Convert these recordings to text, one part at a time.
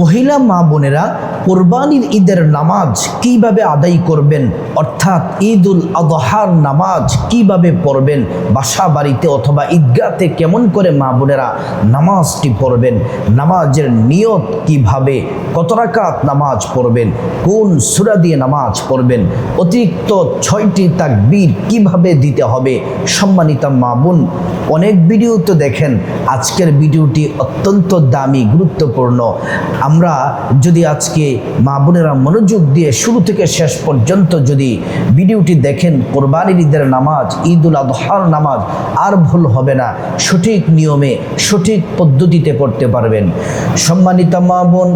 মহিলা মা বোনেরা কোরবানির ঈদের নামাজ কীভাবে আদায় করবেন? অর্থাৎ ঈদ উল আদহার নামাজ কীভাবে পড়বেন? বাসা বাড়িতে অথবা ঈদগাতে কেমন করে মা বোনেরা নামাজটি পড়বেন? নামাজের নিয়ত কীভাবে? কত রাকাত নামাজ পড়বেন? কোন সুরা দিয়ে নামাজ পড়বেন? অতিরিক্ত ছয়টি তাকবীর কীভাবে দিতে হবে? সম্মানিতা মা বোন, অনেক ভিডিও তো দেখেন। আজকের ভিডিওটি অত্যন্ত দামি, গুরুত্বপূর্ণ। আমরা যদি আজকে মা বোনেরা মনোযোগ দিয়ে শুরু থেকে শেষ পর্যন্ত যদি ভিডিওটি দেখেন, কোরবানির ঈদের নামাজ, ঈদুল আদহার নামাজ, আর ভুল হবে না। সঠিক নিয়মে, সঠিক পদ্ধতিতে পড়তে পারবেন। সম্মানিতা মা বোন,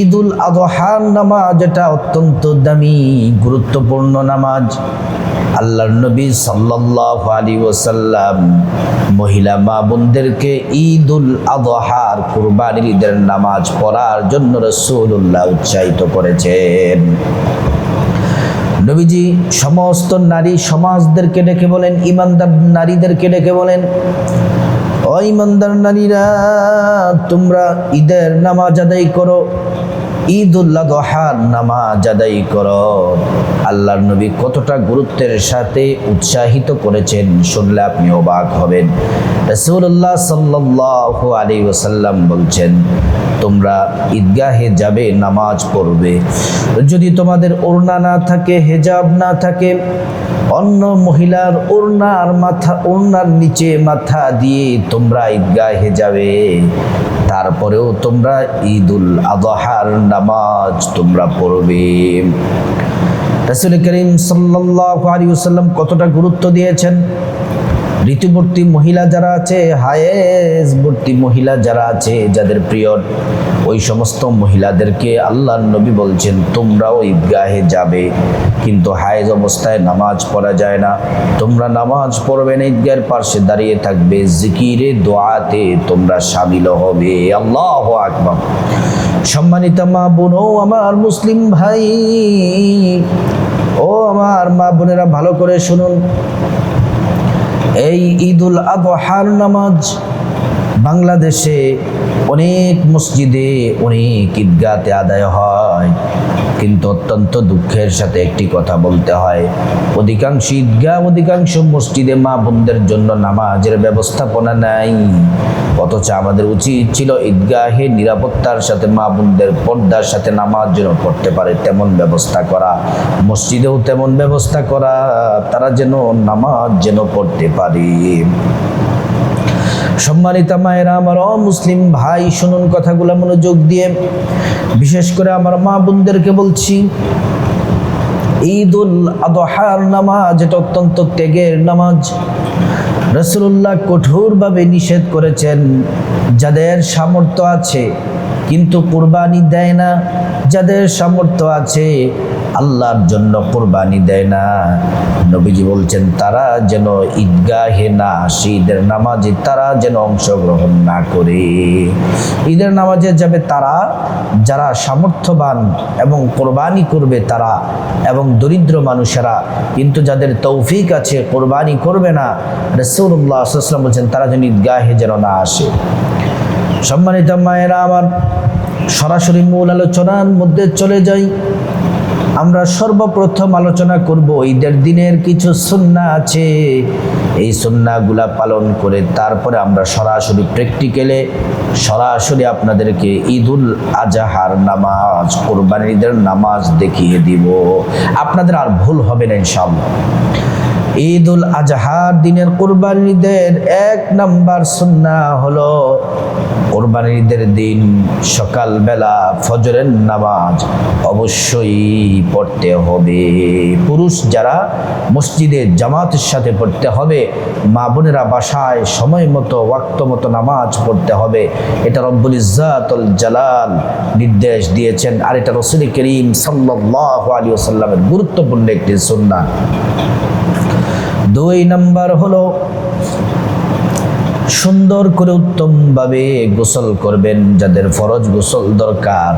ঈদুল আদহার নামাজ এটা অত্যন্ত দামি, গুরুত্বপূর্ণ নামাজ। আল্লাহর নবী সাল্লাল্লাহু আলাইহি ওয়াসাল্লাম মহিলা মা বোনদেরকে ঈদুল আদহার কুরবানির ঈদের নামাজ পড়ার জন্য রাসূলুল্লাহ উৎসাহিত করেছেন। নবীজি সমস্ত নারী সমাজদেরকে ডেকে বলেন, ইমানদার নারীদেরকে ডেকে বলেন, ও ইমানদার নারীরা, তোমরা ঈদের নামাজ আদায় করো ঈদুল্লাহ দহার নামাজ আদায় করো। আল্লাহর নবী কতটা গুরুত্বের সাথে উৎসাহিত করেছেন শুনলে আপনি অবাক হবেন। রসুল্লাহ সাল্লাহ আলী ওসাল্লাম বলছেন, তোমরা ঈদগাহে যাবে, নামাজ পড়বে। যদি তোমাদের ওড়না না থাকে, হেজাব না থাকে অন্য মহিলার ওড়নার মাথা, ওড়নার নিচে মাথা দিয়ে তোমরা ঈদগাহে যাবে। তারপরেও তোমরা ঈদুল আদহার নামাজ তোমরা পড়বে। রাসুল করিম সাল্লাহ আলী কতটা গুরুত্ব দিয়েছেন? ঋতুবর্তী মহিলা যারা আছে হায়েসবর্তী মহিলা যারা আছে, যাদের প্রিয়, ওই সমস্ত মহিলাদেরকে আল্লাহ নবী বলছেন তোমরাও ঈদগাহে যাবে। কিন্তু হায়েজ অবস্থায় নামাজ পড়া যায় না। তোমরা নামাজ পড়বে না, ঈদগাহের পার্শ্বে দাঁড়িয়ে থাকবে। জিকিরে, দোয়াতে তোমরা সামিল হবে। আল্লাহ আকবার। সম্মানিত মা বোনও আমার মুসলিম ভাই, ও আমার মা বোনেরা, ভালো করে শুনুন। এই ঈদুল আদহার নামাজ বাংলাদেশে অনেক মসজিদে অনেক ঈদগাতে আদায় হয়। কিন্তু অত্যন্ত দুঃখের সাথে একটি কথা বলতে হয়। অধিকাংশ ঈদগাহ, অধিকাংশ মসজিদে মা বোনদের জন্য নামাজের ব্যবস্থাপনা নাই। অথচ আমাদের উচিত ছিল ঈদগাহে নিরাপত্তার সাথে মা বোনদের পর্দার সাথে নামাজ যেন পড়তে পারে, তেমন ব্যবস্থা করা। মসজিদেও তেমন ব্যবস্থা করা, তারা যেন নামাজ যেন পড়তে পারে। সম্মানিতা মায়েরা আমার অমুসলিম ভাই, শুনুন কথাগুলো, মনোযোগ দিয়ে। বিশেষ করে আমার মা বোনদেরকে বলছি, ঈদুল আদহার নামাজ, এটা অত্যন্ত ত্যাগের নামাজ। রসুল্লাহ কঠোরভাবে নিষেধ করেছেন, যাদের সামর্থ্য আছে, কিন্তু কোরবানি দেয় না, যাদের সামর্থ্য আছে আল্লাহর জন্য কোরবানি দেয় না। নবীজি বলছেন, তারা যেন ঈদগাহে না আসে, ঈদের নামাজে তারা যেন অংশগ্রহণ না করে। ঈদের নামাজে যাবে তারা, যারা সামর্থ্যবান এবং কোরবানি করবে তারা, এবং দরিদ্র মানুষেরা, কিন্তু যাদের তৌফিক আছে, কোরবানি করবে না। রসুল্লাহ আসলাম বলছেন, তারা যেন ঈদগাহে যেন না আসে। সম্মানিত মায়েরা, আমার সরাসরি মূল আলোচনার মধ্যে চলে যাই। আমরা সর্বপ্রথম আলোচনা করব ঈদের দিনের কিছু সুন্না আছে। এই সুন্নাগুলা পালন করে তারপরে আমরা সরাসরি প্র্যাকটিক্যালে সরাসরি আপনাদেরকে ঈদুল আজাহার নামাজ, কোরবানির ঈদের নামাজ দেখিয়ে দিব। আপনাদের আর ভুল হবে না, ইনশাআল্লাহ। ঈদুল আজহার দিনের কোরবানির ঈদের এক নাম্বার সুন্না হলো কোরবানির ঈদের দিন সকালবেলা ফজরের নামাজ অবশ্যই পড়তে হবে। পুরুষ যারা মসজিদে জামাতের সাথে পড়তে হবে, মা বোনেরা বাসায় সময় মতো, ওয়াক্ত মতো নামাজ পড়তে হবে। এটা রব্বুল ইজাতুল জালাল নির্দেশ দিয়েছেন। আর এটা রসুল করিম সাল্লাহ আলী সাল্লামের গুরুত্বপূর্ণ একটি সুন্না দুই নাম্বার হলো সুন্দর করে উত্তমভাবে গোসল করবেন যাদের ফরজ গোসল দরকার।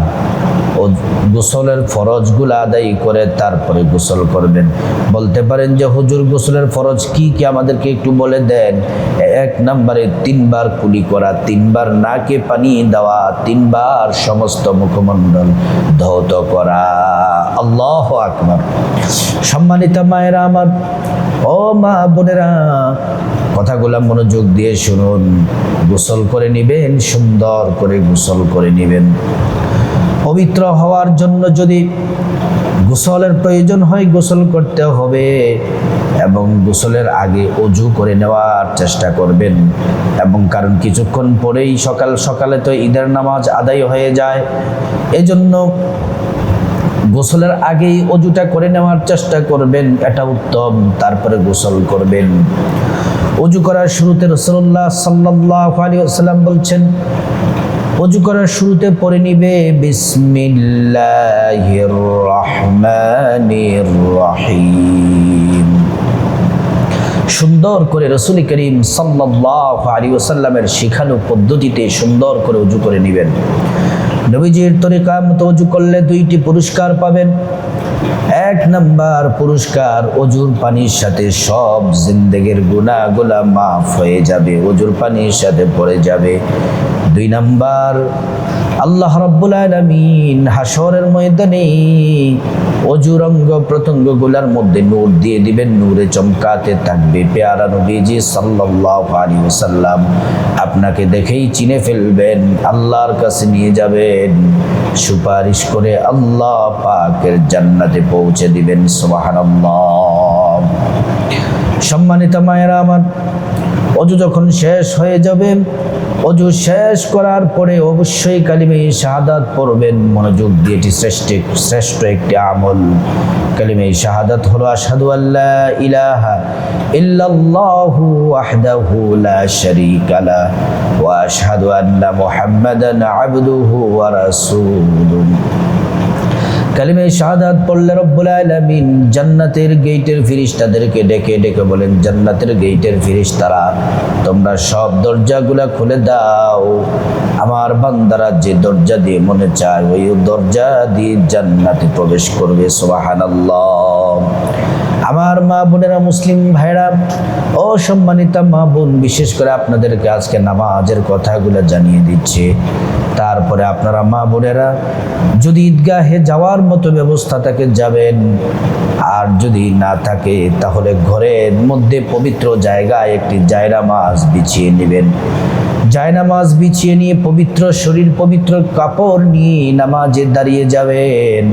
ও গোসলের ফরজগুলো আদায় করে তারপরে গোসল করবেন। বলতে পারেন যে, হুজুর, গোসলের ফরজ কি কি আমাদেরকে একটু বলে দেন? এক নম্বরে তিনবার কুলি করা, তিনবার নাকে পানি দেওয়া, তিনবার সমস্ত মুখমণ্ডল ধৌত করা। আল্লাহ আকবার। সম্মানিত মায়েরা আমার, ও মা বোনেরা কথাগুলো মনোযোগ দিয়ে শুনুন। গোসল করে নিবেন, সুন্দর করে গোসল করে নিবেন। পবিত্র হওয়ার জন্য যদি গোসলের প্রয়োজন হয়, গোসল করতে হবে এবং গোসলের আগে অজু করে নেওয়ার চেষ্টা করবেন। এবং কারণ কিছুক্ষণ পরেই সকাল, সকালে তো ঈদের নামাজ আদায় হয়ে যায়। এজন্য গোসলের আগেই অজুটা করে নেওয়ার চেষ্টা করবেন, এটা উত্তম। তারপরে গোসল করবেন। অজু করার শুরুতে রসল্লাহ সাল্লাহ আলী সাল্লাম বলছেন, অজু করার শুরুতে পড়ে নিবে বিসমিল্লাহির সুন্দর করে রসুল করিম সাল্লাহ আলী ওসাল্লামের শিখানো পদ্ধতিতে সুন্দর করে উজু করে নেবেন। নবীজির তরিকা মতো করলে দুইটি পুরস্কার পাবেন। এক নাম্বার পুরস্কার, অজুর পানির সাথে সব জিন্দেগের গুণাগুলা মাফ হয়ে যাবে, অজুর পানির সাথে পড়ে যাবে। দুই নাম্বার, আল্লাহ রব্বুল আলমিন হাসরের ময়দানে অজুরঙ্গ প্রত্যঙ্গগুলার মধ্যে নূর দিয়ে দিবেন, নূরে চমকাতে থাকবে। পেয়ারা নবীজি সাল্লাহ আলী ওসাল্লাম আপনাকে দেখেই চিনে ফেলবেন, আল্লাহর কাছে নিয়ে যাবেন। সুপারিশ করে আল্লাহ পাকের জান্নাতে পৌঁছে দিবেন সোহান সম্মানিত মায়েরা আমার, অজু যখন শেষ হয়ে যাবে অজু শেষ করার পরে অবশ্যই কালিমে শাহাদাত পড়বেন। মনোযোগ দিয়ে এটি শ্রেষ্ঠ শ্রেষ্ঠ একটি আমল। কালিমে শাহাদাত হলো আসাদু আল্লাহ ইলাহা ইল্লাল্লাহু ওয়াহদাহু লা শারীকা লা ওয়া আশহাদু আন্না মুহাম্মাদান আবদুহু ওয়া রাসূলুহু। কালিমে শাহাদাত পড়লে রব্বুল আলামিন জান্নাতের গেটের ফিরিস্তাদেরকে ডেকে ডেকে বলেন, জান্নাতের গেটের ফিরিস্তারা, তোমরা সব দরজাগুলা খুলে দাও। আমার বান্দারা যে দরজা দিয়ে মনে চায়, ওই দরজা দিয়ে জান্নাতে প্রবেশ করবে, সুবহানাল্লাহ। আমার মা বোনেরা মুসলিম ভাইরা ও সম্মানিতা মা বোন, বিশেষ করে আপনাদেরকে আজকে নামাজের কথাগুলো জানিয়ে দিচ্ছে। তারপরে আপনারা মা বোনেরা, যদি ঈদগাহে যাওয়ার মতো ব্যবস্থা থাকে, যাবেন। আর যদি না থাকে, তাহলে ঘরের মধ্যে পবিত্র জায়গায় একটি জায়রা মাছ বিছিয়ে নেবেন। জায়নামাজ বিছিয়ে নিয়ে পবিত্র শরীর, পবিত্র কাপড় নিয়ে নামাজে দাঁড়িয়ে যাবেন।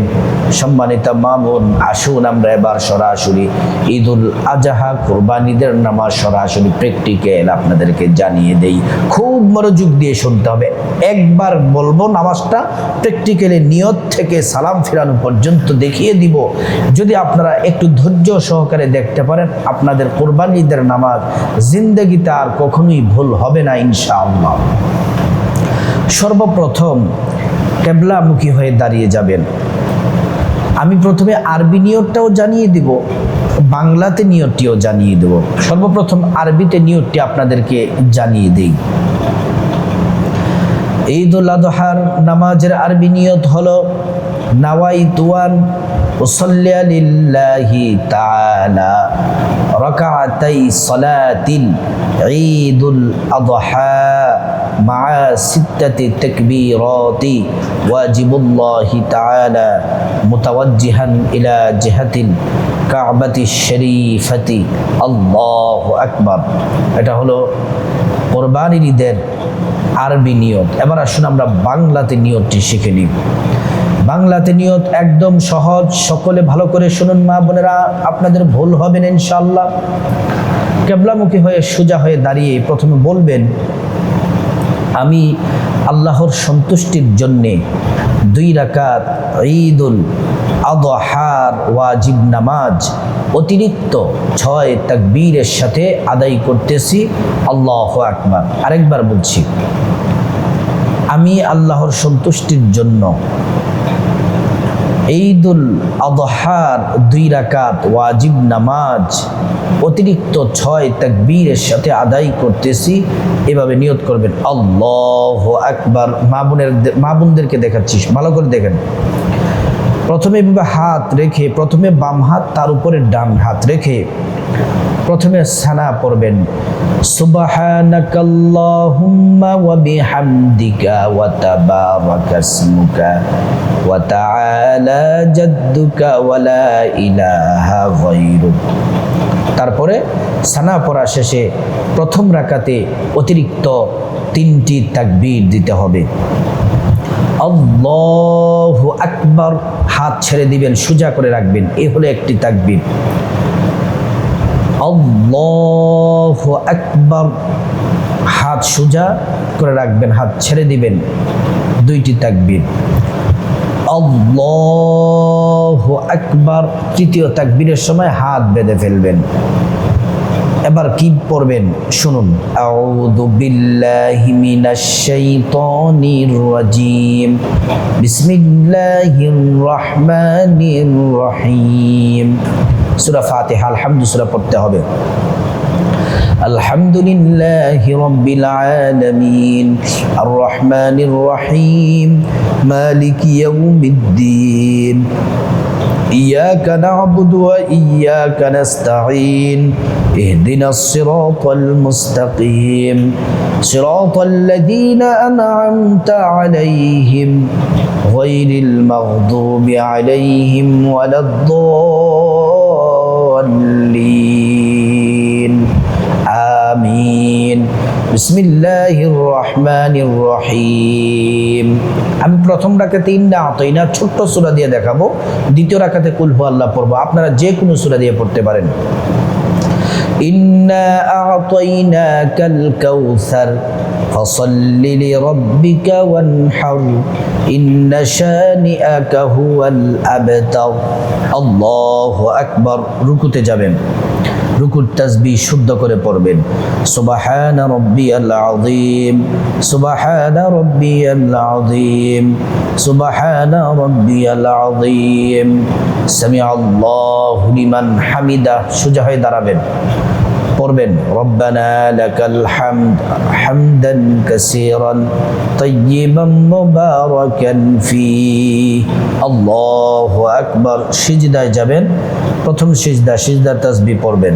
সম্মানিত মা বোন, আসুন আমরা এবার সরাসরি ঈদুল আজহা কোরবানিদের নামাজ সরাসরি প্র্যাকটিক্যাল আপনাদেরকে জানিয়ে দেই। খুব মনোযোগ দিয়ে শুনতে হবে। একবার বলব, নামাজটা প্র্যাকটিক্যালি নিয়ত থেকে সালাম ফেরানো পর্যন্ত দেখিয়ে দিব। যদি আপনারা একটু ধৈর্য সহকারে দেখতে পারেন, আপনাদের কোরবানিদের নামাজ জিন্দগিতে আর কখনোই ভুল হবে না, ইনশাআল্লাহ। সর্বপ্রথম কেবলামুখী হয়ে দাঁড়িয়ে যাবেন। আমি প্রথমে আরবি নিয়তটাও জানিয়ে দিব। বাংলাতে নিয়তটিও জানিয়ে দেব। সর্বপ্রথম আরবিতে নিয়তটি আপনাদেরকে জানিয়ে দেই। ঈদ উল আদহার নামাজের আরবি নিয়ত হলো, নাওয়াই তুয়ান উসল্লিয়া লিল্লাহি তাআলা রাকাতাই সালাতিল ঈদুল আদহা। مع ستة تكبيرات واجب الله تعالى متوجها إلى جهة الكعبة الشريفة الله أكبر এটা হলো কোরবানির ঈদের আরবি নিয়ত এবার আসুন আমরা বাংলাতে নিয়তটি শিখে নিই বাংলাতে নিয়ত একদম সহজ সকলে ভালো করে শুনুন মা বোনেরা আপনাদের ভুল হবে না ইনশাল্লাহ কেবলামুখী হয়ে সোজা হয়ে দাঁড়িয়ে প্রথমে বলবেন আমি আল্লাহর সন্তুষ্টির জন্যে দুই রাকাত ঈদুল আদহার ওয়াজিব নামাজ, অতিরিক্ত ছয় তাকবীরের সাথে আদায় করতেছি। আল্লাহ আকবার। আরেকবার বলছি, আমি আল্লাহর সন্তুষ্টির জন্য ঈদুল আদহার দুই রাকাত ওয়াজিব নামাজ, অতিরিক্ত ছয় তাকবীরের সাথে আদায় করতেছি। এভাবে নিয়ত করবেন। আল্লাহ আকবার। মা বোনের মা বোনদেরকে দেখাচ্ছিস ভালো করে দেখেন। প্রথমে এভাবে হাত রেখে, প্রথমে বাম হাত, তার উপরে ডান হাত রেখে প্রথমে সানা পড়বেন, সুবহানাকাল্লাহুম্মা ওয়া বিহামদিকা ওয়া তাবারাকা ইসমুকা ওয়া তাআলা জাদ্দুকা ওয়া লা ইলাহা গায়রুক। তারপরে সানা পড়া শেষে প্রথম রাকাতে অতিরিক্ত তিনটি তাকবীর দিতে হবে। আল্লাহু আকবার। হাত ছেড়ে দিবেন, সোজা করে রাখবেন, এ হলো একটি তাকবীর। আল্লাহু আকবার। হাত সোজা করে রাখবেন, হাত ছেড়ে দিবেন। দুইটি তাকবীর। আল্লাহু আকবার। তৃতীয় তাকবীরের সময় হাত বেঁধে ফেলবেন। এবার কি পড়বেন? শুনুন। আউযু বিল্লাহি মিনাশ শাইতানির রাজিম। বিসমিল্লাহির রহমানির রহিম। সূরা ফাতিহা আলহামদু সূরা পড়তে হবে الحمد لله رب العالمين الرحمن الرحيم مالك يوم الدين إياك نعبد وإياك نستعين اهدنا الصراط المستقيم صراط الذين أنعمت عليهم غير المغضوب عليهم ولا الضالين آمين بسم الله الرحمن الرحيم আমি প্রথম রাকাতে ইন্না আতইনা ছোট্ট সূরা দিয়ে দেখাবো দ্বিতীয় রাকাতে কুল হু আল্লাহ পড়বো আপনারা যে কোনো সূরা দিয়ে পড়তে পারেন إنا أعطيناك الكوثر فصل لربك وانحر إن شانئك هو الأبتر. الله أكبر. ركوت جابين রুকুর তাসবি শুদ্ধ করে পড়বেন। সুবাহান রব্বিয়াল আযীম, সুবাহান রব্বিয়াল আযীম, সুবাহান রব্বিয়াল আযীম। সামি আল্লাহু লিমান হামিদা, সোজা হয়ে দাঁড়াবেন। পড়বেন, রব্বানা লাকাল হামদ হামদান কাসীরান তাইয়িবান মুবারাকান ফি। আল্লাহু আকবার। সিজদায় যাবেন। প্রথম সিজদা, সিজদার তাসবি পড়বেন।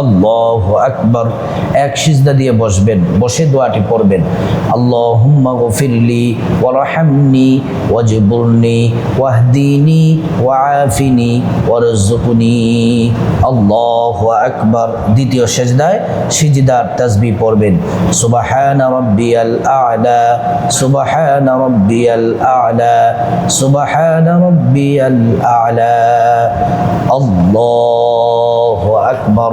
আল্লাহ আকবর। এক সিজদা দিয়ে বসবেন, বসে দোয়াটি পড়বেন। আল্লাহুম্মা গফিরলি ওয়ারহামনি ওয়াজবুরনি ওয়াহদিনি ওয়াআফিনি ওয়ারজুকনি আল্লাহ আকবর। দ্বিতীয় সেজদায় সিজদার তাসবি পড়বেন। সুবাহান রব্বিয়াল আ'লা, সুবাহান রব্বিয়াল আ'লা, সুবাহান রব্বিয়াল আ'লা। আল্লাহু আকবর।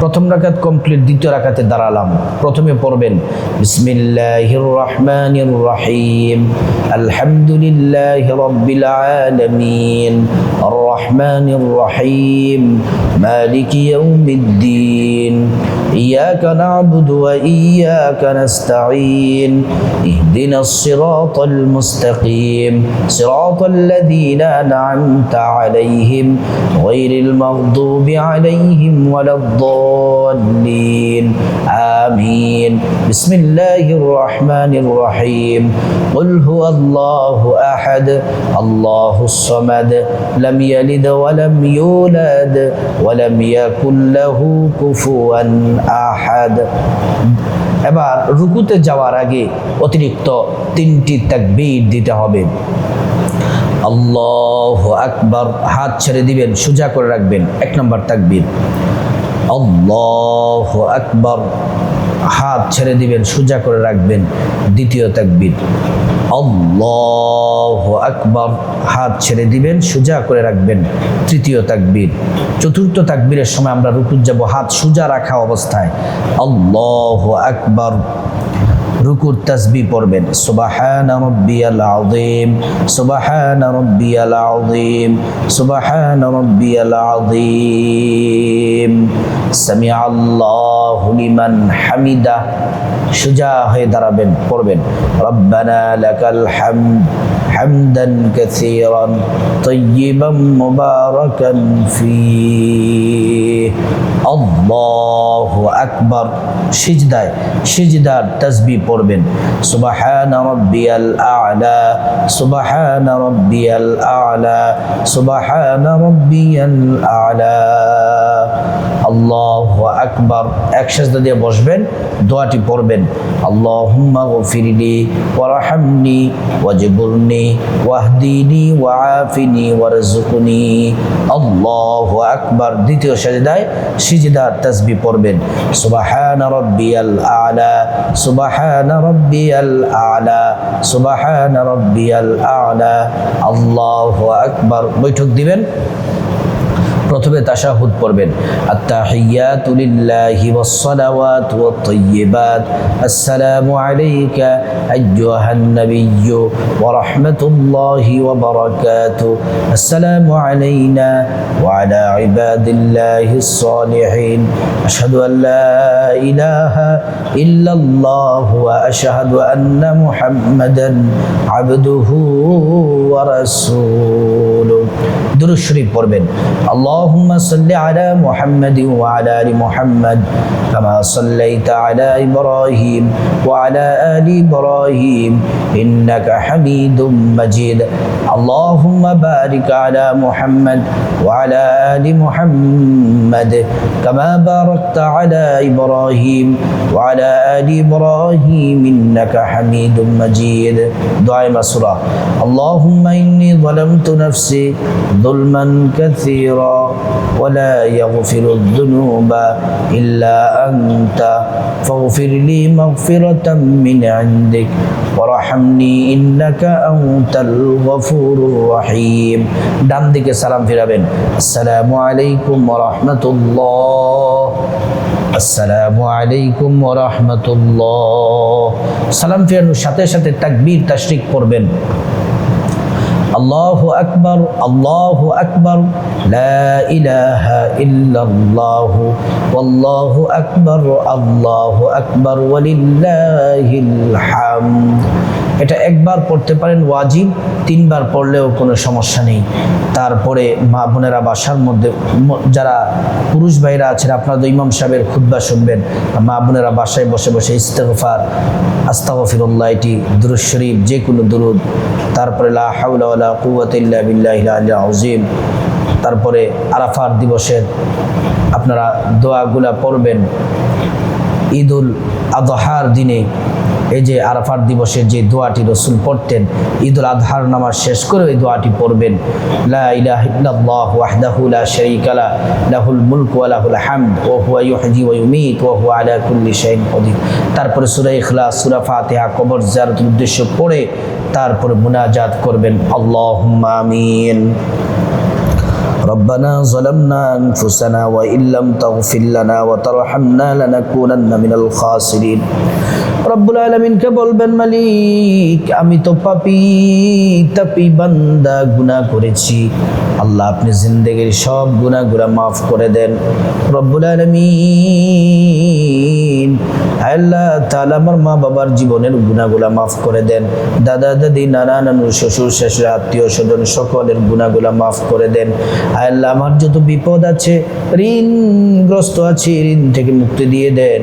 প্রথম রাকাত কমপ্লিট দ্বিতীয় রাকাতে দাঁড়ালাম প্রথমে পড়বেন বিসমিল্লাহির রহমানির রহিম আলহামদুলিল্লাহি রাব্বিল আলামিন আর রহমানির রহিম মালিকি ইয়াউমিদ্দিন إياك نعبد وإياك نستعين اهدنا الصراط المستقيم صراط الذين أنعمت عليهم غير المغضوب عليهم ولا الضالين آمين بسم الله الرحمن الرحيم قل هو الله أحد الله الصمد لم يلد ولم يولد ولم يكن له كفوا আহাদ এবার রুকুতে যাওয়ার আগে অতিরিক্ত তিনটি তাকবীর দিতে হবে আল্লাহ আকবার হাত ছেড়ে দিবেন সোজা করে রাখবেন এক নম্বর তাকবীর আল্লাহ আকবর। হাত ছেড়ে দিবেন, সোজা করে রাখবেন, দ্বিতীয় তাকবির। আল্লাহ আকবর। হাত ছেড়ে দিবেন, সোজা করে রাখবেন, তৃতীয় তাকবীর। চতুর্থ তাকবীরের সময় আমরা রুকুজ যাব, হাত সোজা রাখা অবস্থায়। আল্লাহ আকবার। রুকুর তাসবি পড়বেন। সুবাহান রব্বিয়াল আযীম, সুবাহান রব্বিয়াল আযীম, সুবাহান রব্বিয়াল আযীম। সামিআ আল্লাহু লিমান হামিদা, সুজা হয়ে দাঁড়াবেন, পড়বেন। রব্বানা লাকাল হামদ হামদান কাসীরান তাইয়িবান মুবারাকান ফীহ। আল্লাহু আকবার। সিজদায়, সিজদার তাসবিহ পড়বেন সুবহান রাব্বিয়াল আ'লা সুবহান রাব্বিয়াল আ'লা সুবহান রাব্বিয়াল আ'লা আল্লাহু আকবার। এক সাজদা দিয়ে বসবেন, দোয়াটি পড়বেন। আল্লাহুম্মা গফিরলি ওয়ারহামনি ওয়াজবুরনি ওয়াহদিনি ওয়াআফিনি ওয়ারজুকনি আল্লাহু আকবার। দ্বিতীয় সাজদায় সিজদার তাসবিহ পড়বেন। সুবহান রাব্বিয়াল আ'লা, সুবহান রাব্বিয়াল আ'লা, সুবহান রাব্বিয়াল আ'লা। আল্লাহু আকবার। বৈঠক দিবেন। প্রথমে তাশাহুদ পড়বেন, আত্তাহিয়াতু লিল্লাহি ওয়াস সালাওয়াতু ওয়াত তাইয়্যিবাত আসসালামু আলাইকা আইয়ুহান নাবিয়্যু ওয়া রাহমাতুল্লাহি ওয়া বারাকাতু, আসসালামু আলাইনা ওয়া আলা ইবাদিল্লাহিস সালিহিন আশহাদু আন লা ইলাহা ইল্লাল্লাহ ওয়া হলো দুরুদ শরীফ পড়বেন আল্লাহুম্মা সাল্লি আলা মুহাম্মাদ ওয়া আলা আলি মুহাম্মাদ কামা সাল্লাইতা আলা ইব্রাহিম ওয়া আলা আলি ইব্রাহিম ইন্নাকা হামিদুম মাজিদ আল্লাহুম্মা বারিক আলা মুহাম্মাদ ওয়া আলা আলি মুহাম্মাদ কামা বারাকতা আলা ইব্রাহিম ওয়া আলা আলি ইব্রাহিম ইন্নাকা হামিদুম মাজিদ দোয়া মাসুরা আল্লাহুম্মা ইন্নী যালামতু নাফসি نفسي ظلما كثيرا ولا يغفر الذنوب إلا أنت فاغفر لي مغفرة من عندك وارحمني إنك أنت الغفور الرحيم ডান দিকে সালাম ফিরাবেন আসসালামু আলাইকুম ওয়া রাহমাতুল্লাহ আসসালামু আলাইকুম ওয়া রাহমাতুল্লাহ সালাম ফিরানোর সাথে সাথে তাকবীর তাশরিক পড়বেন الله أكبر الله أكبر لا إله إلا الله والله أكبر الله أكبر ولله الحمد এটা একবার পড়তে পারেন ওয়াজিব, তিনবার পড়লেও কোনো সমস্যা নেই। তারপরে মা বোনেরা বাসার মধ্যে যারা পুরুষ ভাইরা আছেন, আপনারা ইমাম সাহেবের খুদ্া শুনবেন। মা বোনেরা বাসায় বসে বসে ইস্তেগফার, আস্তাগফিরুল্লাহ, এটি দুরুদ শরীফ যে কোনো দুরুদ। তারপরে লা তারপরে আরাফার দিবসের আপনারা দোয়াগুলা পড়বেন। ঈদুল আদহার দিনে এই যে আরাফার দিবসের যে দোয়াটি রসুল পড়তেন ঈদুল আদহার নামাজ শেষ করে ওই দোয়াটি পড়বেন লা ইলাহা ইল্লাল্লাহ ওয়াহদাহু লা শারীকা লা লাহুল মুলকু ওয়া লাহুল হামদ ওয়া হুয়া ইউহয়ি ওয়া ইউমীত ওয়া হুয়া আলা কুল্লি শাইইন কদির তারপরে সূরা ইখলাস সূরা ফাতিহা কবর জিয়ারতের উদ্দেশ্য পড়ে তারপরে মুনাজাত করবেন আল্লাহুম্মা আমিন ربنا ظلمنا أنفسنا وإن لم تغفر لنا وترحمنا لنكونن من الخاسرين রব্বুল আলমিনকে বলবেন, মালিক, আমি তো পাপি, তাপি বান্দা, গুনাহ করেছি। আল্লাহ আপনি জিন্দেগির সব গুনাহগুলা মাফ করে দেন। রব্বুল আলমিন আল্লাহ, তাআলা আমার মা বাবার জীবনের গুনাহগুলা মাফ করে দেন। দাদা, দাদি, নানা নানু শ্বশুর শাশুড়ি আত্মীয় স্বজন সকলের গুনাহগুলা মাফ করে দেন। আল্লাহ, আমার যত বিপদ আছে, ঋণগ্রস্ত আছে, ঋণ থেকে মুক্তি দিয়ে দেন।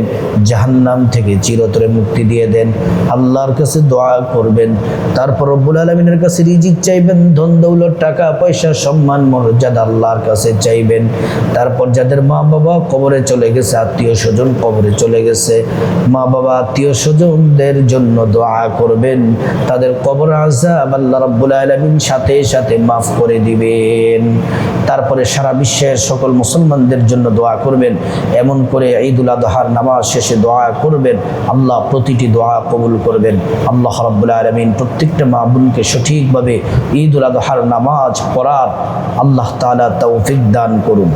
জাহান্নাম থেকে চিরতরে মুক্তি দিয়ে দেন, আল্লাহর কাছে দোয়া করবেন। তারপর রব্বুল আলমিনের কাছে রিজিক চাইবেন, ধন দৌলত, টাকা পয়সা, সম্মান, মর্যাদা আল্লাহর কাছে চাইবেন। তারপর যাদের মা বাবা কবরে চলে গেছে, আত্মীয় স্বজন কবরে চলে গেছে মা বাবা আত্মীয় স্বজনদের জন্য দোয়া করবেন। তাদের কবর আজাব আল্লাহ রব্বুল আলমিন সাথে সাথে মাফ করে দিবেন। তারপরে সারা বিশ্বের সকল মুসলমানদের জন্য দোয়া করবেন। এমন করে ঈদুল আদহার নামাজ শেষে দোয়া করবেন। আল্লাহ প্রতিটি দোয়া কবুল করবেন। আল্লাহ রব্বুল আলমিন প্রত্যেকটা মা বোনকে সঠিকভাবে উল আজহার নামাজ পড়ার আল্লাহ তালা তৌফিক দান করুন।